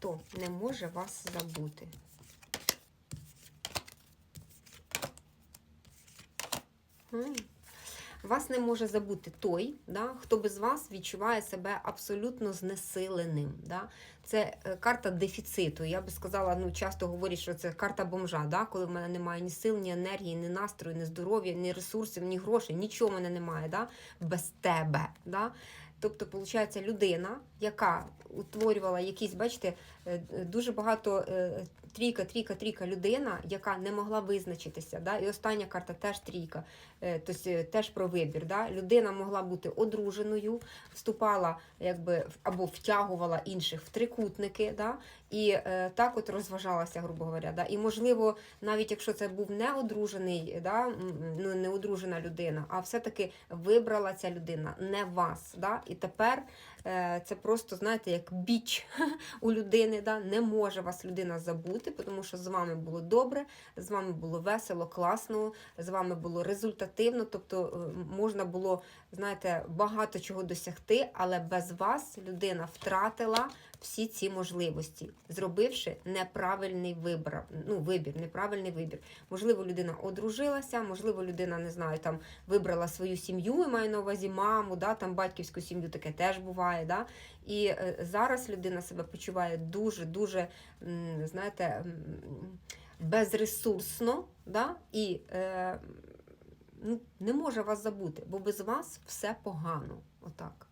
Хто не може вас забути? Вас не може забути той, да, хто без вас відчуває себе абсолютно знесиленим. Да. Це е, карта дефіциту. Я би сказала, ну часто говорять, що це карта бомжа, да, коли в мене немає ні сил, ні енергії, ні настрою, ні здоров'я, ні ресурсів, ні грошей, нічого в мене немає да, без тебе. Да. Тобто, виходить, людина, яка утворювала якісь, бачите, е, дуже багато е, трійка, трійка, трійка людина, яка не могла визначитися. Да? І остання карта теж трійка, тобто теж про вибір. Да? Людина могла бути одруженою, вступала якби або втягувала інших в трикутники, да? і так от розважалася, грубо говоря. Да? І можливо, навіть якщо це був не одружений, да? ну, одружена людина, а все-таки вибрала ця людина не вас. Да? І тепер е, це просто, знаєте, як біч у людини. Да? Не може вас людина забути, тому що з вами було добре, з вами було весело, класно, з вами було результативно. Тобто е, можна було, знаєте, багато чого досягти, але без вас людина втратила всі ці можливості, зробивши неправильний вибір. Ну, вибір, неправильний вибір. Можливо, людина одружилася, можливо, людина не знаю, там вибрала свою сім'ю, я маю на увазі маму, да, там батьківську сім'ю, таке теж буває. Да? І е, зараз людина себе почуває дуже, дуже, знаєте, безресурсно, да? і е, ну, не може вас забути, бо без вас все погано. Отак.